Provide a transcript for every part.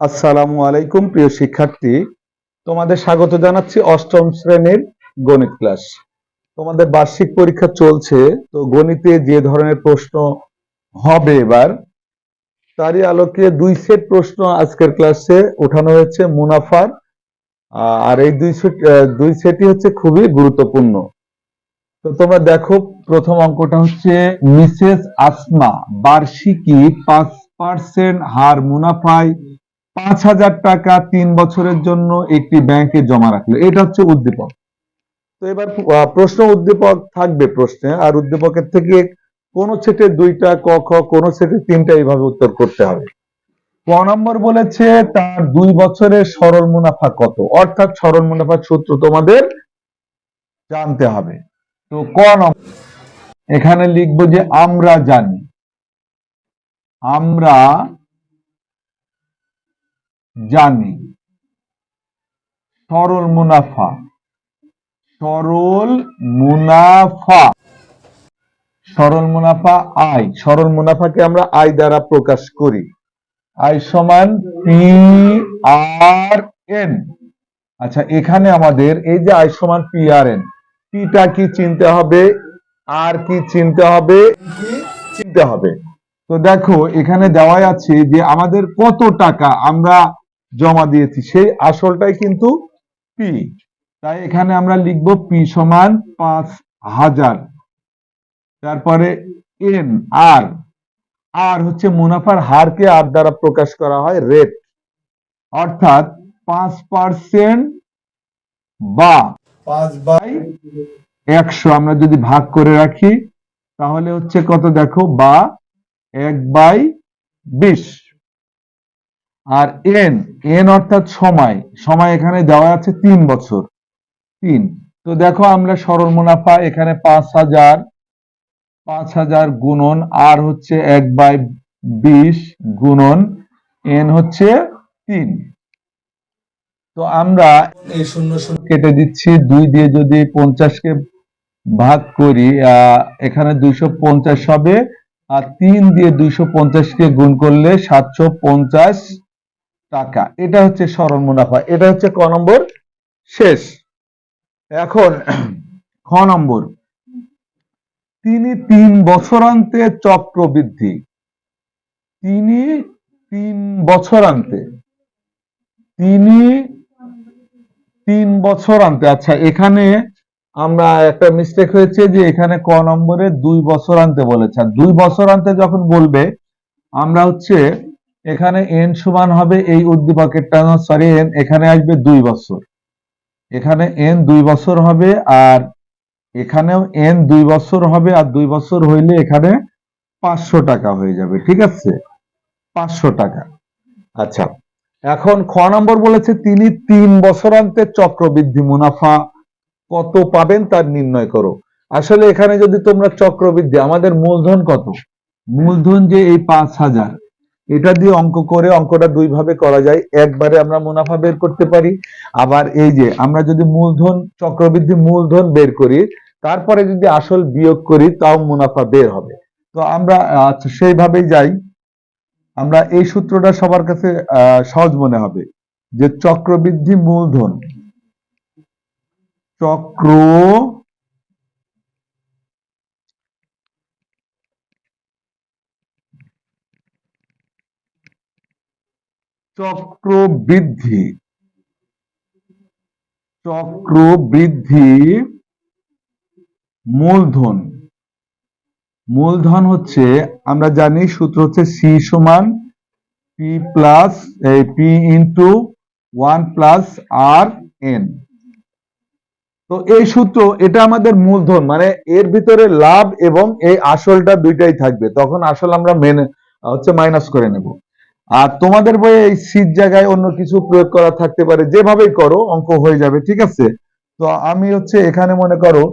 আসসালামু আলাইকুম, প্রিয় শিক্ষার্থী। তোমাদের স্বাগত জানাচ্ছি অষ্টম শ্রেণির গণিত ক্লাস। তোমাদের বার্ষিক পরীক্ষা চলছে, তো গণিতে যে ধরনের প্রশ্ন হবে এবার, তারই আলোকে দুই সেট প্রশ্ন আজকের ক্লাসে ওঠানো হয়েছে মুনাফার। আর এই দুই সেট দুই সেটই হচ্ছে খুবই গুরুত্বপূর্ণ। তো তোমরা দেখো, প্রথম অঙ্কটা হচ্ছে, মিসেস আসমা বার্ষিকী পাঁচ পার্সেন্ট হার মুনাফায় পাঁচ হাজার টাকা তিন বছরের জন্য একটি ব্যাংকে জমা রাখল। এটা হচ্ছে উদ্দীপক। তো এবার প্রশ্ন উদ্দীপক থাকবে প্রশ্নে, আর উদ্দীপকের থেকে কোন সেটে দুইটা, ক, খ, কোন সেটে তিনটা এইভাবে উত্তর করতে হবে। ক নম্বর বলেছে, তার দুই বছরের সরল মুনাফা কত? অর্থাৎ সরল মুনাফার সূত্র তোমাদের জানতে হবে। তো ক নম্বর, এখানে লিখব যে আমরা জানি। আমরা জানি। সরল মুনাফা। সরল মুনাফা। সরল মুনাফা আয়। সরল মুনাফাকে আমরা আয় দ্বারা প্রকাশ করি। আয় সমান পি আর এন। আচ্ছা এখানে আমাদের এই যে আয় সমান পি আর এন, পিটা কি চিনতে হবে? আর কি চিনতে হবে? চিনতে হবে? তো দেখো, এখানে দেওয়াই আছে যে আমাদের কত টাকা আমরা জমা দিয়েছি। সেই আসলটাই কিন্তু পি তাই এখানে আমরা লিখব পি সমান পাঁচ হাজার। তারপরে এন আর আর হচ্ছে মুনাফার হারকে আর দ্বারা প্রকাশ করা হয় রেট অর্থাৎ পাঁচ পার্সেন্ট বা পাঁচ বাই একশো। আমরা যদি ভাগ করে রাখি, তাহলে হচ্ছে কত দেখো? বা এক বাই বিশ। আর এন এন অর্থাৎ সময় সময় এখানে দেওয়া আছে তিন বছর, তিন। তো দেখো আমরা সরল মুনাফা এখানে পাঁচ হাজার পাঁচ হাজার গুণন আর হচ্ছে এক বাই বিশ গুণন এন হচ্ছে তিন। তো আমরা এই শূন্য শূন্য কেটে দিচ্ছি, দুই দিয়ে যদি পঞ্চাশকে ভাগ করি এখানে দুইশো পঞ্চাশ হবে, আর তিন দিয়ে দুইশো পঞ্চাশকে গুণ করলে সাতশো পঞ্চাশ টাকা। এটা হচ্ছে সরল মুনাফা। এটা হচ্ছে ক নম্বর? শেষ। এখন খ নম্বর। তিনি তিন বছরান্তে চক্রবৃদ্ধি তিনি তিন বছরান্তে। তিনি তিন বছর আনতে আচ্ছা এখানে আমরা একটা মিস্টেক হয়েছে যে এখানে ক নম্বরে দুই বছর আনতে বলেছে দুই বছর আনতে যখন বলবে, আমরা হচ্ছে এখানে এন সমান হবে এই উদ্দীপকের উদ্দীপকেরটা সরি এন এখানে আসবে দুই বছর। এখানে এন দুই বছর হবে আর এখানেও এন দুই বছর হবে আর দুই বছর হইলে এখানে পাঁচশো টাকা হয়ে যাবে, ঠিক আছে? পাঁচশো টাকা। আচ্ছা এখন খ নম্বর বলেছে, তিনি তিন বছরান্তে চক্রবৃদ্ধি মুনাফা কত পাবেন তার নির্ণয় করো। আসলে এখানে যদি তোমরা চক্রবৃদ্ধি, আমাদের মূলধন কত? মূলধন যে এই পাঁচ হাজার। এটা দিয়ে অঙ্ক করে অঙ্কটা দুই ভাবে করা যায়। একবারে আমরা মুনাফা বের করতে পারি। আবার এই যে, আমরা যদি মূলধন, চক্রবৃদ্ধি মূলধন বের করি, তারপরে যদি আসল বিয়োগ করি, তাও মুনাফা বের হবে। তো আমরা আচ্ছা সেইভাবেই যাই। আমরা এই সূত্রটা সবার কাছে সহজ মনে হবে যে চক্রবৃদ্ধি মূলধন, চক্র চক্রবৃদ্ধি। চক্রবৃদ্ধি মূলধন। মূলধন হচ্ছে, আমরা জানি সূত্র হচ্ছে সি সমান P plus P into one plus R N তো এই সূত্র, এটা আমাদের মূলধন মানে এর ভিতরে লাভ এবং এই আসলটা দুইটাই থাকবে। তখন আসল আমরা মেনে হচ্ছে মাইনাস করে নেব। আর তোমাদের বইয়ে এই শীত জায়গায় অন্য কিছু প্রয়োগ করা থাকতে পারে, যেভাবেই করো, অঙ্ক হয়ে যাবে, ঠিক আছে? তো আমি হচ্ছে এখানে মনে করো,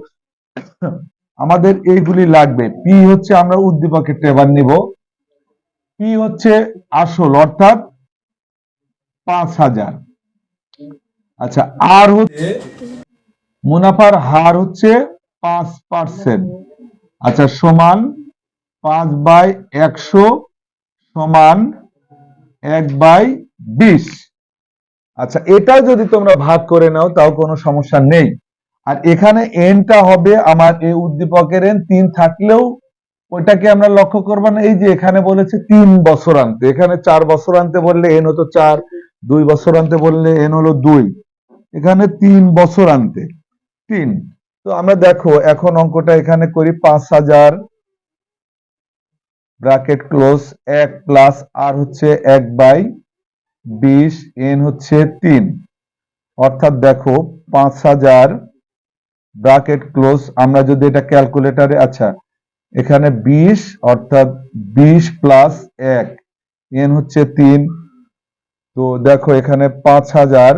আমাদের এইগুলি লাগবে। পি হচ্ছে আমরা উদ্দীপকের এবার নিব। পি হচ্ছে আসল, অর্থাৎ পাঁচ হাজার। আচ্ছা আর হচ্ছে মুনাফার হার হচ্ছে পাঁচ পার্সেন্ট। আচ্ছা সমান পাঁচ বাই একশো সমান এক বাই বিশ। আচ্ছা এটা যদি তোমরা ভাগ করে নাও, তাও কোনো সমস্যা নেই। আর এখানে এনটা হবে আমার এই উদ্দীপকের এন তিন থাকলেও ওইটাকে আমরা লক্ষ্য করব না। এই যে এখানে বলেছে তিন বছর আনতে। এখানে চার বছর আনতে বললে এন হতো চার, দুই বছর আনতে বললে এন হলো দুই। এখানে তিন বছর আনতে। তিন। তো আমরা দেখো, এখন অঙ্কটা এখানে করি পাঁচ হাজার ব্র্যাকেট ক্লোজ এক প্লাস আর হচ্ছে এক বাই বিশ এন হচ্ছে তিন। অর্থাৎ দেখো পাঁচ হাজার ব্র্যাকেট ক্লোজ আমরা যদি এটা ক্যালকুলেটারে আচ্ছা এখানে বিশ, অর্থাৎ বিশ প্লাস এক এন হচ্ছে তিন। তো দেখো এখানে পাঁচ হাজার,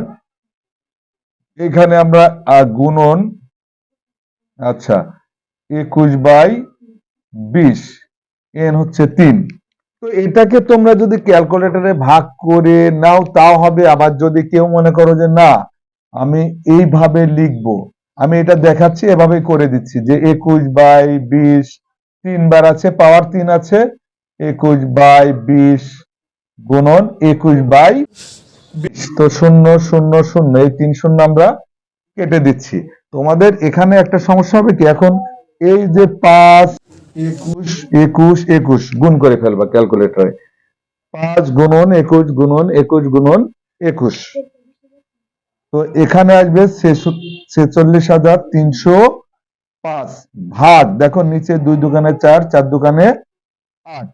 এখানে আমরা গুণন আচ্ছা একুশ বাই বিশ। এন হচ্ছে তিন। তো এটাকে তোমরা যদি ক্যালকুলেটরে ভাগ করে নাও, তাও হবে। আবার যদি কেউ মনে করো যে না, আমি এইভাবে লিখব, আমি এটা দেখাচ্ছি, এভাবে করে দিচ্ছি যে একুশ বাই বিশ তিনবার আছে, পাওয়ার তিন আছে, একুশ বাই বিশ গুণন একুশ বাই বিশ। তো শূন্য শূন্য শূন্য, এই তিন শূন্য আমরা কেটে দিচ্ছি। তোমাদের এখানে একটা সমস্যা হবে কি? এখন এই যে পাঁচ একুশ। একুশ একুশ। গুণ করে ফেলবা ক্যালকুলেটরে। পাঁচ গুণন একুশ গুণন একুশ গুণন একুশ। তো এখানে আসবে ছেচল্লিশ হাজার তিনশো পাঁচ। ভাগ দেখো নিচে দুই দোকানে চার চার দোকানে আট।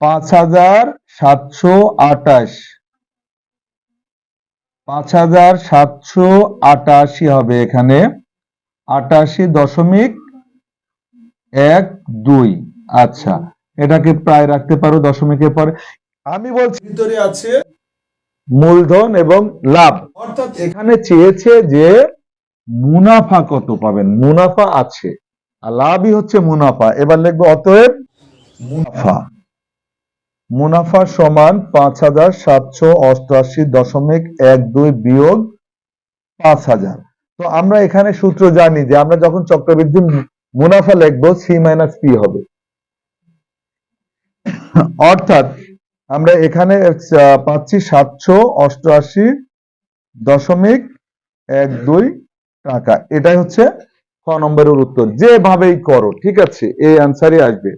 পাঁচ হাজার সাতশো আটাশ। পাঁচ হাজার সাতশো আটাশি হবে এখানে। আটাশি দশমিক এক দুই। আচ্ছা এটাকে প্রায় রাখতে পারো দশমিকের পরে। আমি বলছি ভিতরে আছে মূলধন এবং লাভ। অর্থাৎ এখানে চেয়েছে যে মুনাফা কত পাবেন? মুনাফা আছে। আর লাভই হচ্ছে মুনাফা। এবার লিখব অতএব মুনাফা। মুনাফা সমান পাঁচ হাজার সাতশো অষ্টআশি দশমিক এক দুই বিয়োগ পাঁচ হাজার। তো আমরা এখানে সূত্র জানি যে আমরা যখন চক্রবৃদ্ধি মুনাফা লিখব সি মাইনাস পি হবে। অর্থাৎ আমরা এখানে পাচ্ছি সাতশো অষ্টআশি দশমিক এক দুই টাকা। এটাই হচ্ছে খ নম্বরের উত্তর। যেভাবেই করো, ঠিক আছে? এই অ্যান্সারই আসবে।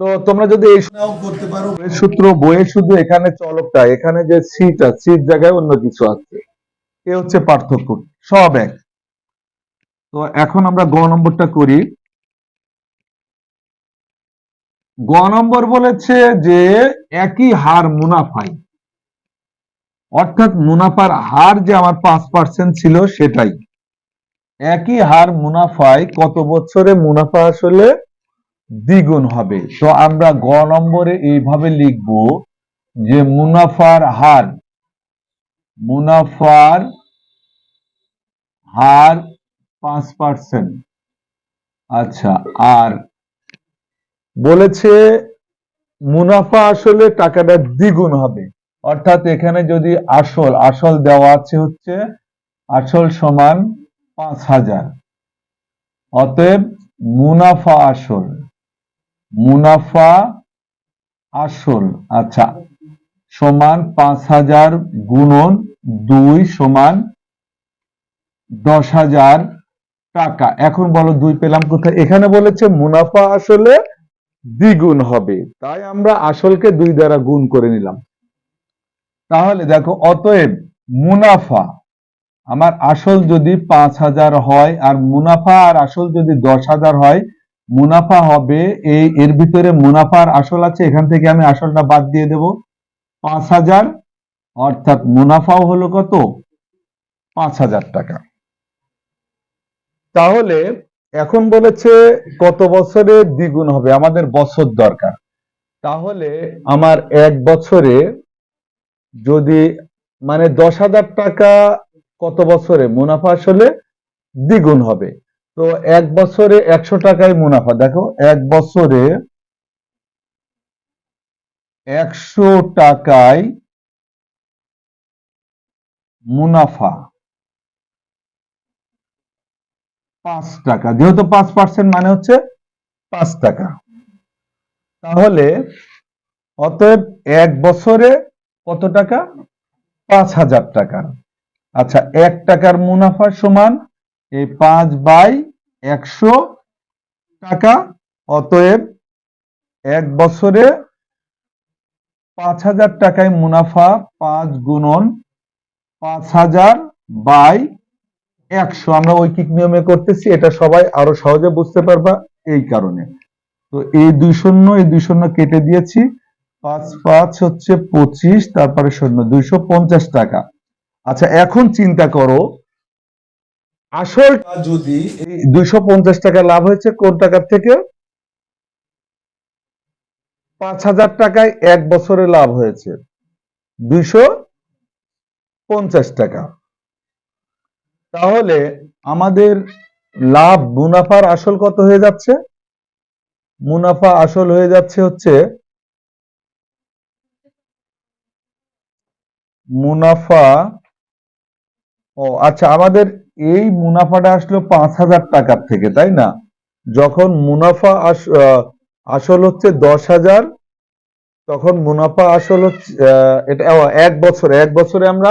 তো তোমরা যদি এই করতে পারো সূত্র বইয়ের শুধু এখানে চলকটা, এখানে যে সিট আছে সিট জায়গায় অন্য কিছু আছে। এ হচ্ছে পার্থক্য। সব এক। তো এখন আমরা গ নম্বরটা করি। গ নম্বর বলেছে যে একই হার মুনাফাই অর্থাৎ মুনাফার হার যে আমার পাঁচ পার্সেন্ট ছিল সেটাই। একই হার মুনাফায় কত বছরে মুনাফা আসলে দ্বিগুণ হবে? তো আমরা গ নম্বরে এইভাবে লিখব যে মুনাফার হার মুনাফার হার পাঁচ পার্সেন্ট আচ্ছা আর বলেছে মুনাফা আসলে টাকাটা দ্বিগুণ হবে। অর্থাৎ এখানে যদি আসল আসল দেওয়া আছে হচ্ছে আসল সমান পাঁচ হাজার। অতএব মুনাফা আসল মুনাফা আসল আচ্ছা সমান পাঁচ হাজার গুণন দুই সমান দশ হাজার টাকা। এখন বলো দুই পেলাম কোথায়? এখানে বলেছে মুনাফা আসলে দ্বিগুণ হবে। তাই আমরা আসলকে দুই দ্বারা গুণ করে নিলাম। তাহলে দেখো, অতএব মুনাফা, আমার আসল যদি পাঁচ হাজার হয় আর মুনাফা আর আসল যদি দশ হাজার হয়, মুনাফা হবে এই, এর ভিতরে মুনাফার আসল আছে, এখান থেকে আমি আসলটা বাদ দিয়ে দেব। পাঁচ হাজার অর্থাৎ মুনাফাও হলো কত? পাঁচ হাজার টাকা। তাহলে এখন বলেছে কত বছরে দ্বিগুণ হবে? আমাদের বছর দরকার। তাহলে আমার এক বছরে যদি মানে দশ হাজার টাকা কত বছরে মুনাফা আসলে দ্বিগুণ হবে? তো এক বছরে একশো টাকায় মুনাফা। দেখো, এক বছরে একশো টাকায় মুনাফা। পাঁচ টাকা। যেহেতু পাঁচ পার্সেন্ট মানে হচ্ছে পাঁচ টাকা। তাহলে অতএব এক বছরে কত টাকা? পাঁচ হাজার টাকা। আচ্ছা এক টাকার মুনাফা সমান এই পাঁচ বাই একশো টাকা। অতএব এক বছরে পাঁচ হাজার টাকায় মুনাফা পাঁচ গুণন পাঁচ হাজার বাই একশো। আমরা ঐকিক নিয়মে করতেছি, এটা সবাই আরও সহজে বুঝতে পারবা এই কারণে। তো এই দুই শূন্য, এই দুই শূন্য কেটে দিয়েছি। পাঁচ পাঁচ হচ্ছে পঁচিশ, তারপরে শূন্য, দুইশো পঞ্চাশ টাকা। আচ্ছা এখন চিন্তা করো, আসল যদি দুইশো পঞ্চাশ টাকা লাভ হয়েছে কোন টাকার থেকে? পাঁচ হাজার টাকায় এক বছরে লাভ হয়েছে। দুইশো পঞ্চাশ টাকা। তাহলে আমাদের লাভ মুনাফার আসল কত হয়ে যাচ্ছে? মুনাফা আসল হয়ে যাচ্ছে হচ্ছে মুনাফা, ও আচ্ছা আমাদের এই মুনাফাটা আসলো পাঁচ হাজার টাকার থেকে, তাই না? যখন মুনাফা আসল হচ্ছে দশ হাজার, তখন মুনাফা আসল হচ্ছে এটা এক বছরে এক বছরে আমরা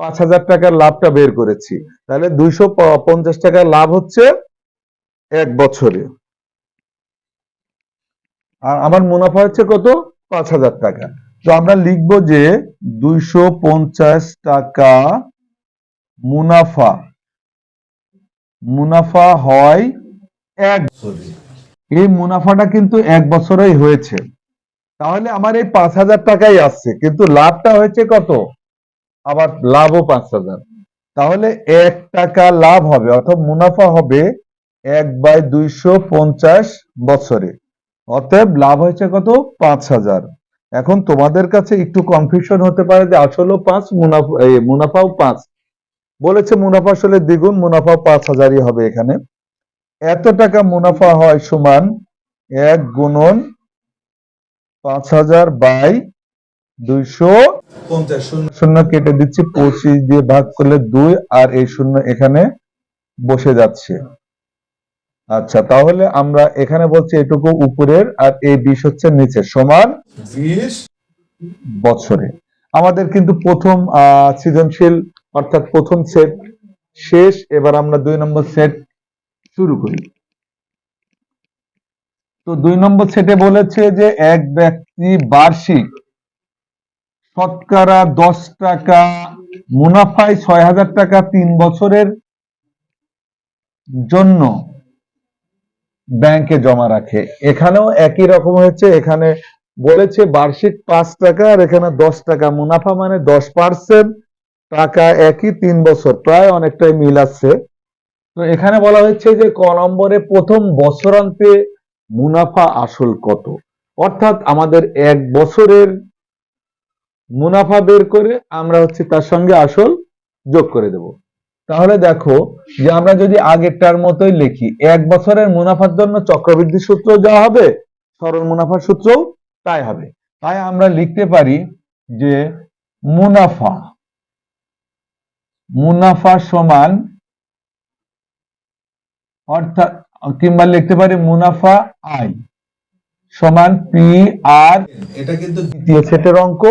পাঁচ হাজার টাকার লাভটা বের করেছি। তাহলে দুইশো পঞ্চাশ টাকার লাভ হচ্ছে এক বছরে। আর আমার মুনাফা হচ্ছে কত? পাঁচ হাজার টাকা। তো আমরা লিখব যে দুইশো পঞ্চাশ টাকা মুনাফা। মুনাফা হয় এক বছরে। এই মুনাফাটা কিন্তু এক বছরেই হয়েছে। তাহলে আমার এই পাঁচ হাজার টাকাই আসছে। কিন্তু লাভটা হয়েছে কত? আবার লাভও পাঁচ হাজার। তাহলে এক টাকা লাভ হবে, অর্থাৎ মুনাফা হবে এক বাই দুইশো পঞ্চাশ বছরে। অতএব লাভ হয়েছে কত? পাঁচ হাজার। এখন তোমাদের কাছে একটু কনফিউশন হতে পারে যে আসলেও পাঁচ, মুনাফা মুনাফাও পাঁচ। বলেছে মুনাফা আসলে দ্বিগুণ, মুনাফাও পাঁচ হাজারই হবে এখানে। এত টাকা মুনাফা হয় সমান এক গুণন পাঁচ হাজার বাই দুইশো পঞ্চাশ শূন্য শূন্য কেটে দিচ্ছি পঁচিশ দিয়ে ভাগ করলে দুই আর এই শূন্য এখানে বসে যাচ্ছে। আচ্ছা তাহলে আমরা এখানে বলছি এটুকু উপরের আর এই বিশ হচ্ছে নিচে সমান বিশ বছরে। আমাদের কিন্তু প্রথম আহ, সৃজনশীল অর্থাৎ প্রথম সেট শেষ এবার আমরা দুই নম্বর সেট শুরু করি। তো দুই নম্বর সেটে বলেছে যে এক ব্যক্তি বার্ষিক শতকরা দশ টাকা, মুনাফায় ছয় হাজার টাকা তিন বছরের জন্য ব্যাংকে জমা রাখে। এখানেও একই রকম হয়েছে। এখানে বলেছে বার্ষিক পাঁচ টাকা আর এখানে দশ টাকা। মুনাফা মানে দশ পার্সেন্ট, টাকা একই তিন বছর। প্রায় অনেকটাই মিল আছে। তো এখানে বলা হচ্ছে যে ক নম্বরে প্রথম বছরান্তে মুনাফা আসল কত? অর্থাৎ আমাদের এক বছরের মুনাফা বের করে আমরা হচ্ছে তার সঙ্গে আসল যোগ করে দেব। তাহলে দেখো যে আমরা যদি আগেরটার মতোই লিখি এক বছরের মুনাফার জন্য চক্রবৃদ্ধি সূত্র যা হবে সরল মুনাফার সূত্রও তাই হবে। তাই আমরা লিখতে পারি যে মুনাফা মুনাফা সমান অর্থাৎ কিংবা লিখতে পারি মুনাফা আই সমান পি আর এটা কিন্তু দ্বিতীয় সেটের অঙ্ক।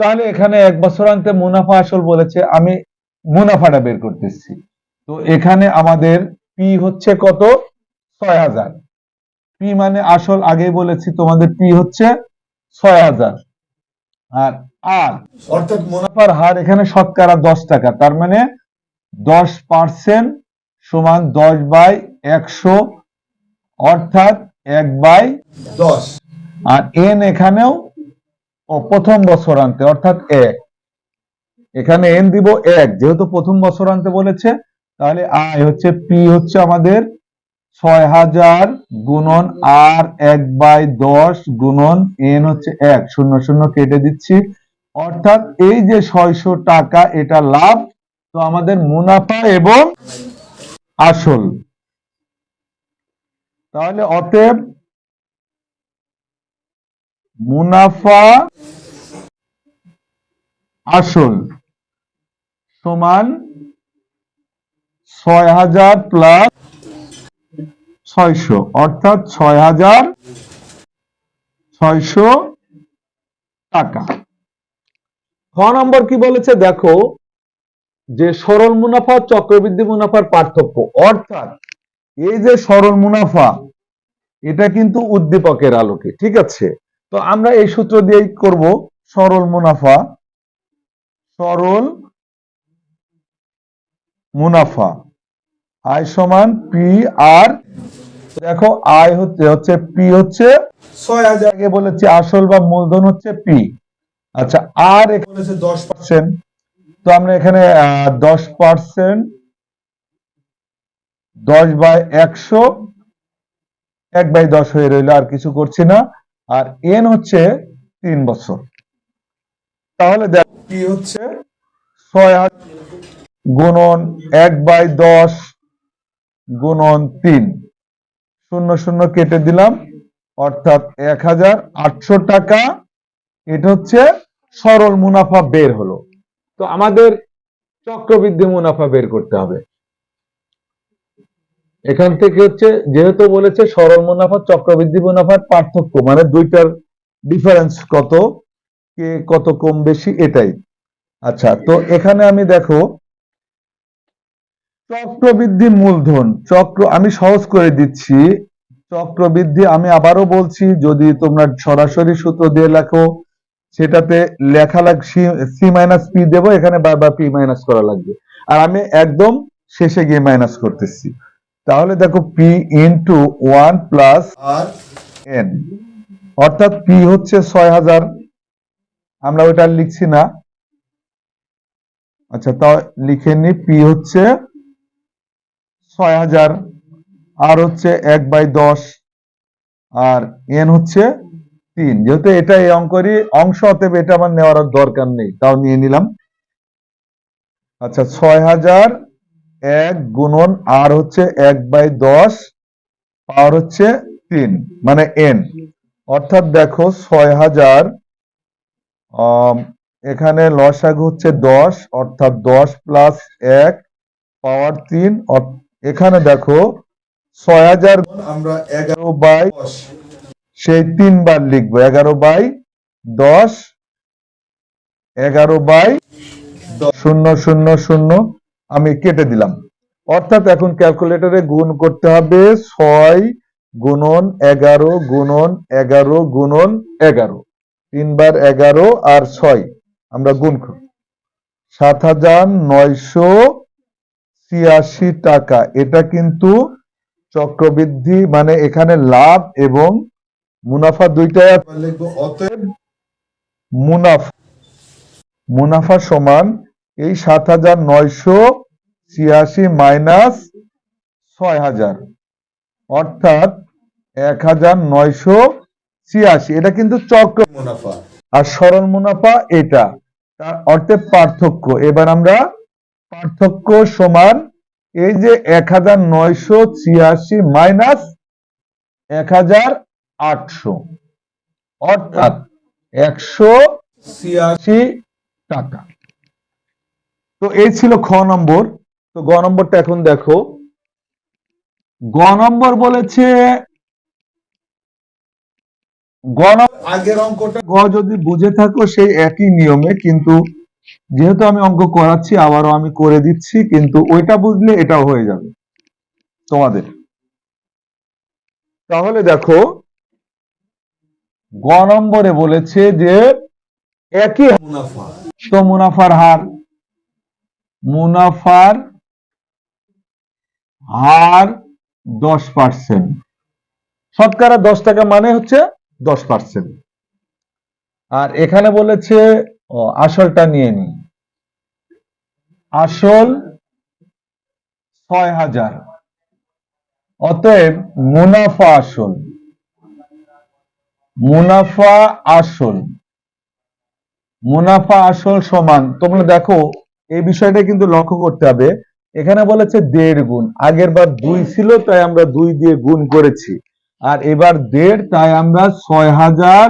তাহলে এখানে এক বছরান্তে মুনাফা আসল বলেছে, আমি মুনাফাটা বের করতেছি। তো এখানে আমাদের পি হচ্ছে কত? ছয় হাজার। পি মানে আসল, আগেই বলেছি তোমাদের পি হচ্ছে ছয় হাজার। আর আর অর্থাৎ মুনাফার হার এখানে শতকরা দশ টাকা, তার মানে দশ পার্সেন্ট সমান দশ বাই একশো, অর্থাৎ এক বাই দশ। আর এন এখানেও ও প্রথম বছর আনতে অর্থাৎ এক। এখানে এন দিব এক, যেহেতু প্রথম বছর আনতে বলেছে, তাহলে আয় হচ্ছে পি হচ্ছে আমাদের ছয় হাজার গুণন আর এক বাই দশ গুণন এন হচ্ছে এক। শূন্য শূন্য কেটে দিচ্ছি। অর্থাৎ এই যে ছয়শো টাকা, এটা লাভ, তো আমাদের মুনাফা এবং আসল। তাহলে অতএব মুনাফা আসল সমান ছয় হাজার প্লাস ছয়শো। অর্থাৎ ছয় হাজার ছয়শো টাকা। খ নম্বর কি বলেছে? দেখো, যে সরল মুনাফা, চক্রবৃদ্ধি মুনাফার পার্থক্য। অর্থাৎ এই যে সরল মুনাফা, এটা কিন্তু উদ্দীপকের আলোকে। ঠিক আছে? তো আমরা এই সূত্র দিয়েই করব সরল মুনাফা। সরল মুনাফা। আয় সমান পি আর দেখো আয় হচ্ছে হচ্ছে পি হচ্ছে ছয় হাজার। আগে বলেছি আসল বা মূলধন হচ্ছে পি আচ্ছা আর বলেছে দশ পার্সেন্ট তো আমরা এখানে দশ পার্সেন্ট দশ বাই একশো, এক বাই দশ হয়ে রইল, আর কিছু করছি না। আর এন হচ্ছে তিন বছর। তাহলে কি হচ্ছে? ছয় হাজার গুণন এক বাই দশ গুণন তিন। শূন্য শূন্য কেটে দিলাম, অর্থাৎ এক হাজার আটশো টাকা। এটা হচ্ছে সরল মুনাফা বের হলো। তো আমাদের চক্রবৃদ্ধি মুনাফা বের করতে হবে। এখান থেকে হচ্ছে, যেহেতু বলেছে সরল মুনাফা, চক্রবৃদ্ধি মুনাফার পার্থক্য মানে দুইটার ডিফারেন্স কত? কে কত কম বেশি, এটাই। আচ্ছা তো এখানে আমি দেখো, চক্রবৃদ্ধি মূলধন, চক্র, আমি সহজ করে দিচ্ছি, চক্রবৃদ্ধি আমি আবারও বলছি, যদি তোমরা সরাসরি সূত্র দিয়ে লেখো, সেটাতে লেখা লাগ, সি মাইনাস পি দেবো, এখানে বারবার পি মাইনাস করা লাগবে। আর আমি একদম শেষে গিয়ে মাইনাস করতেছি। তাহলে দেখো, P into one plus R N, অর্থাৎ পি হচ্ছে ছয় হাজার আমরা আর লিখছি না। আচ্ছা তাও লিখে নি পি হচ্ছে ছয় হাজার আর হচ্ছে এক বাই দশ, আর এন হচ্ছে তিন। যেহেতু এটা এই অঙ্করই অংশ, অতএব এটা আমার নেওয়ার দরকার নেই, তাও নিয়ে নিলাম। আচ্ছা ছয় হাজার, এক গুণন আর হচ্ছে এক বাই দশ, পাওয়ার হচ্ছে তিন মানে এন অর্থাৎ দেখো, ছয় হাজার এখানে লসাগু হচ্ছে দশ, অর্থাৎ দশ প্লাস এক পাওয়ার তিন এখানে দেখো ছয় হাজার আমরা এগারো বাই সেই তিনবার লিখব, এগারো বাই দশ, এগারো বাই শূন্য শূন্য শূন্য, আমি কেটে দিলাম। অর্থাৎ এখন ক্যালকুলেটরে গুণ করতে হবে ছয় গুণন এগারো গুণন এগারো গুণন এগারো। তিনবার এগারো আর ছয়। আমরা গুণ করি। সাত হাজার নয়শো ছিয়াশি টাকা। এটা কিন্তু চক্রবৃদ্ধি মানে এখানে লাভ এবং মুনাফা দুইটাই লিখব অতএব মুনাফা। মুনাফা সমান এই সাত হাজার নয়শো ছিয়াশি মাইনাস ছয় হাজার। অর্থাৎ এক হাজার নয়শো ছিয়াশি, এটা কিন্তু চক্র মুনাফা। আর সরল মুনাফা এটা। তার অর্থে পার্থক্য। এবার আমরা পার্থক্য সমান এই যে এক হাজার নয়শো ছিয়াশি মাইনাস এক হাজার আটশো। অর্থাৎ একশো ছিয়াশি টাকা। তো এই ছিল খ নম্বর। তো গ নম্বরটা এখন দেখো। গ নম্বর বলেছে গ নম্বর আগের অঙ্কটা গ যদি বুঝে থাকো সেই একই নিয়মে কিন্তু যেহেতু আমি অঙ্ক করাচ্ছি আবারও আমি করে দিচ্ছি কিন্তু ওইটা বুঝলে এটাও হয়ে যাবে। তোমাদের। তাহলে দেখো গ নম্বরে বলেছে যে একই মুনাফা। তো মুনাফার হার। মুনাফার হার দশ পার্সেন্ট। শতকরা দশ টাকা মানে হচ্ছে দশ পার্সেন্ট আর এখানে বলেছে আসলটা নিয়ে নি আসল ছয় হাজার। অতএব মুনাফা আসল। মুনাফা আসল। মুনাফা আসল সমান, তোমরা দেখো, এই বিষয়টা কিন্তু লক্ষ্য করতে হবে। এখানে বলেছে দেড় গুণ, আগের বার দুই ছিল, তাই আমরা দুই দিয়ে গুণ করেছি। আর এবার দেড় তাই আমরা ছয় হাজার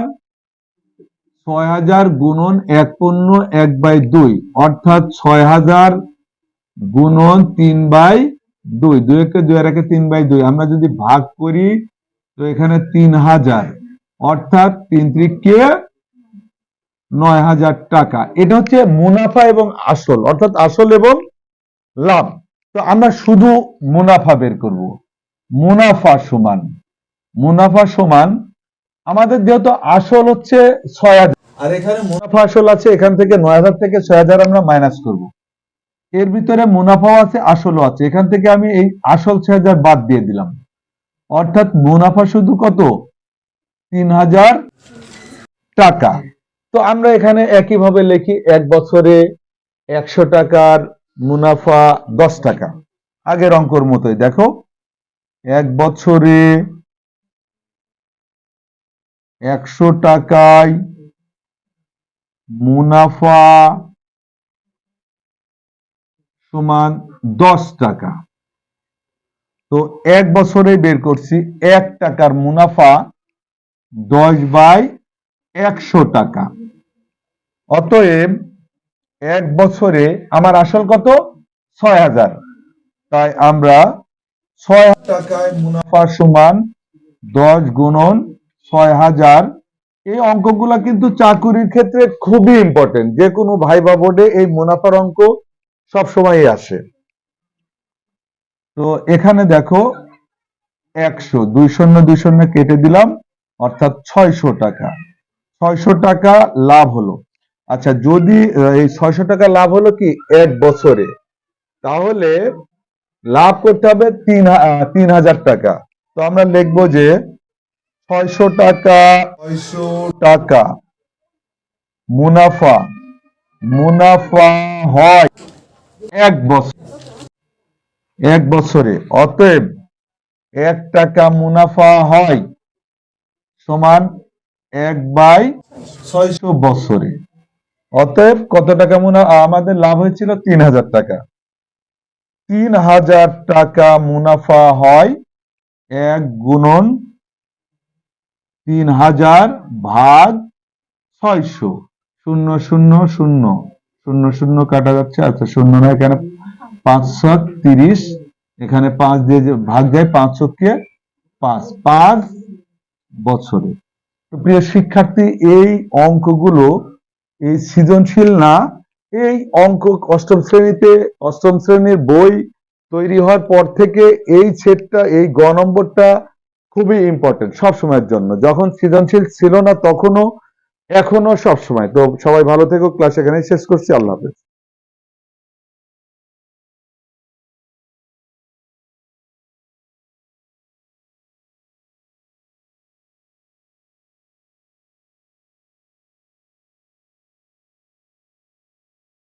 ছয় হাজার গুণন এক পূর্ণ এক বাই দুই, অর্থাৎ ছয় হাজার গুণন তিন বাই দুই দুই একে দুই আর একে তিন বাই দুই, আমরা যদি ভাগ করি, তো এখানে তিন হাজার, অর্থাৎ তিন ত্রিককে নয় হাজার টাকা। এটা হচ্ছে মুনাফা এবং আসল, অর্থাৎ আসল এবং লাভ। তো আমরা শুধু মুনাফা বের করব, মুনাফা সমান। মুনাফা সমান আমাদের যেহেতু আসল হচ্ছে ছয় হাজার। আর এখানে মুনাফা মুনাফা আসল আছে এখান থেকে নয় হাজার থেকে ছয় হাজার আমরা মাইনাস করব। এর ভিতরে মুনাফাও আছে আসলও আছে। এখান থেকে আমি এই আসল ছয় হাজার বাদ দিয়ে দিলাম। অর্থাৎ মুনাফা শুধু কত? তিন হাজার টাকা। তো আমরা এখানে একইভাবে লিখি এক বছরে একশো টাকার মুনাফা দশ টাকা। আগের অঙ্কর মতোই। দেখো এক বছরে একশো টাকায় মুনাফা সমান দশ টাকা। তো এক বছরে বের করছি এক টাকার মুনাফা দশ বাই একশো টাকা। অতএব এক বছরে আমার আসল কত? ছয় হাজার। তাই আমরা ছয় হাজার টাকায় মুনাফা মুনাফা সমান দশ গুণন ছয় হাজার। এই অঙ্কগুলা কিন্তু চাকুরির ক্ষেত্রে খুবই ইম্পর্টেন্ট যে কোনো ভাইবা বোর্ডে এই মুনাফার অঙ্ক সব সময় আসে। তো এখানে দেখো, একশো দুই শূন্য দুই শূন্য কেটে দিলাম, অর্থাৎ ছয়শো টাকা। ছয়শো টাকা লাভ হলো। আচ্ছা যদি এই ছয়শো টাকা লাভ হলো কি? এক বছরে। তাহলে লাভ করতে হবে তিন তিন হাজার টাকা। তো আমরা লিখব যে ছয়শো টাকা। ছয়শো টাকা। মুনাফা। মুনাফা হয় এক বছর। এক বছরে। অতএব এক টাকা মুনাফা হয় সমান এক বাই ছয়শো বছরে। অতএব কত টাকা মুনা আমাদের লাভ হয়েছিল তিন হাজার টাকা। তিন হাজার টাকা মুনাফা হয় এক গুণন তিন হাজার ভাগ ছয়শো। শূন্য শূন্য শূন্য। শূন্য শূন্য কাটা যাচ্ছে আচ্ছা শূন্য না, এখানে পাঁচশো তিরিশ। এখানে পাঁচ দিয়ে যে ভাগ যায় পাঁচশো কে পাঁচ পাঁচ বছরে। তো প্রিয় শিক্ষার্থী, এই অঙ্কগুলো এই সৃজনশীল না, এই অঙ্ক অষ্টম শ্রেণীতে অষ্টম শ্রেণির বই তৈরি হওয়ার পর থেকে এই সেটটা এই গ নম্বরটা খুবই ইম্পর্টেন্ট সবসময়ের জন্য। যখন সৃজনশীল ছিল না, তখনও এখনও সব সময় তো সবাই ভালো থেকো ক্লাস এখানে শেষ করছি। আল্লাহ হাফেজ।